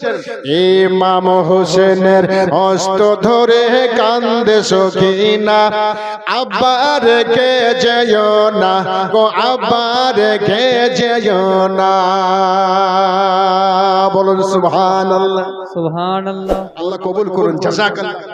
ইমাম হোসেনের অস্ত ধরে কান্দে সখিনা। আব্বার কে যেও না গো আব্বার কে যেও না। বলুন সুবহানাল্লাহ। সুবহানাল্লাহ। আল্লাহ কবুল করুন জাজাকাল্লাহ।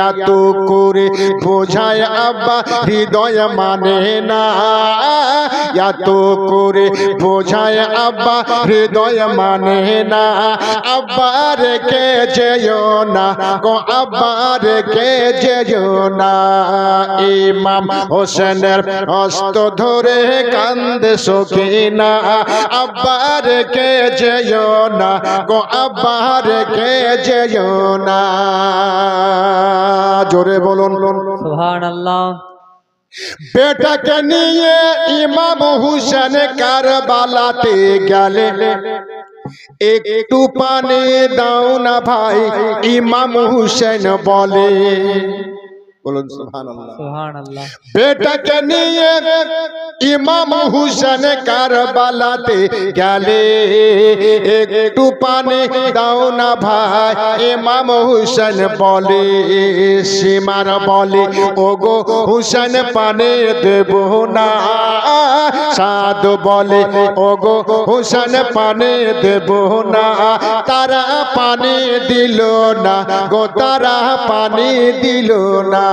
এত করে বোঝায় আব্বা হৃদয় মানে না এত করে বোঝায় আব্বা হৃদয় মানে না আব্বা রেখে যেও না গো আব্বা রেখে যেও না ইমাম হোসেনের হস্ত ধরে কান্দে সখিনা আব্বা রেখে যেও না গো আব্বা রেখে যেও না জোরে বলুন। সুবহানাল্লাহ। বেটাকে নিয়ে ইমাম হুসেন কারবালাতে গেলে। একটু পানি দাও না ভাই ইমাম হুসেন বলে। বলুন সুবহানাল্লাহ। সুবহানাল্লাহ। বেটাকে নিয়ে ইমাম হুসেন কারবালাতে গেলে একটু পানি দাও না ভাই। ইমাম হুসেন বলে সীমার বলে ওগো হুসেন পানি দেব না। সাদ বলে, ওগো, হুসেন পানি দেব না। তারা পানি দিল না গো, তারা পানি দিল না।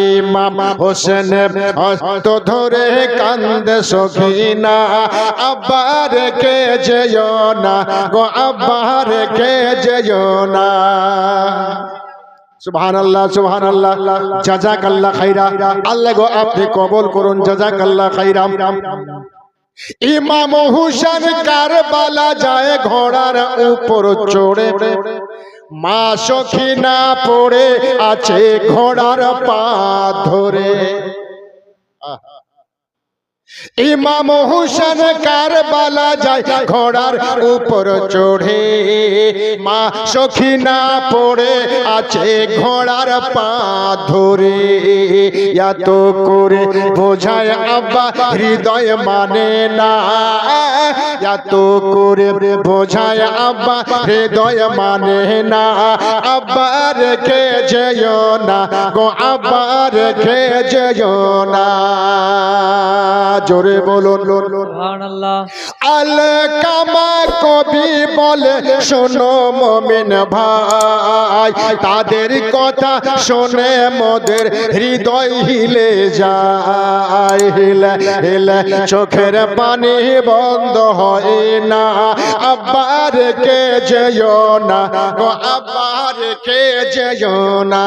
ইমাম হোসেন হস্ত ধরে কান্দে সখিনা, আব্বার কে যেও না গো, আব্বার কে যেও না? আল্লাহ গো, আপনি করুন কারবালা যায় ঘোড়ার উপর চড়ে। মা সখিনা পড়ে আছে ঘোড়ার পা ধরে। ইমাম হুসেন কারবালা যায় ঘোড়ার উপর চড়ে। মা সখিনা পড়ে আছে ঘোড়ার পা ধরে। এত করে বোঝায় আব্বা, হৃদয় মানে না। এত করে বোঝায় আব্বা, হৃদয় মানে না। আব্বা রেখে যেও না গো, আব্বা রেখে যেও না। জোরে বলুন। আল কামা কবি বলে শোনো মমিন ভাই তাদের কথা শোনে মোদের হৃদয় হিলে যায় হিলে হিলে চোখের পানি বন্ধ হয় না আব্বার কে যেও না গো আব্বার কে যেও না।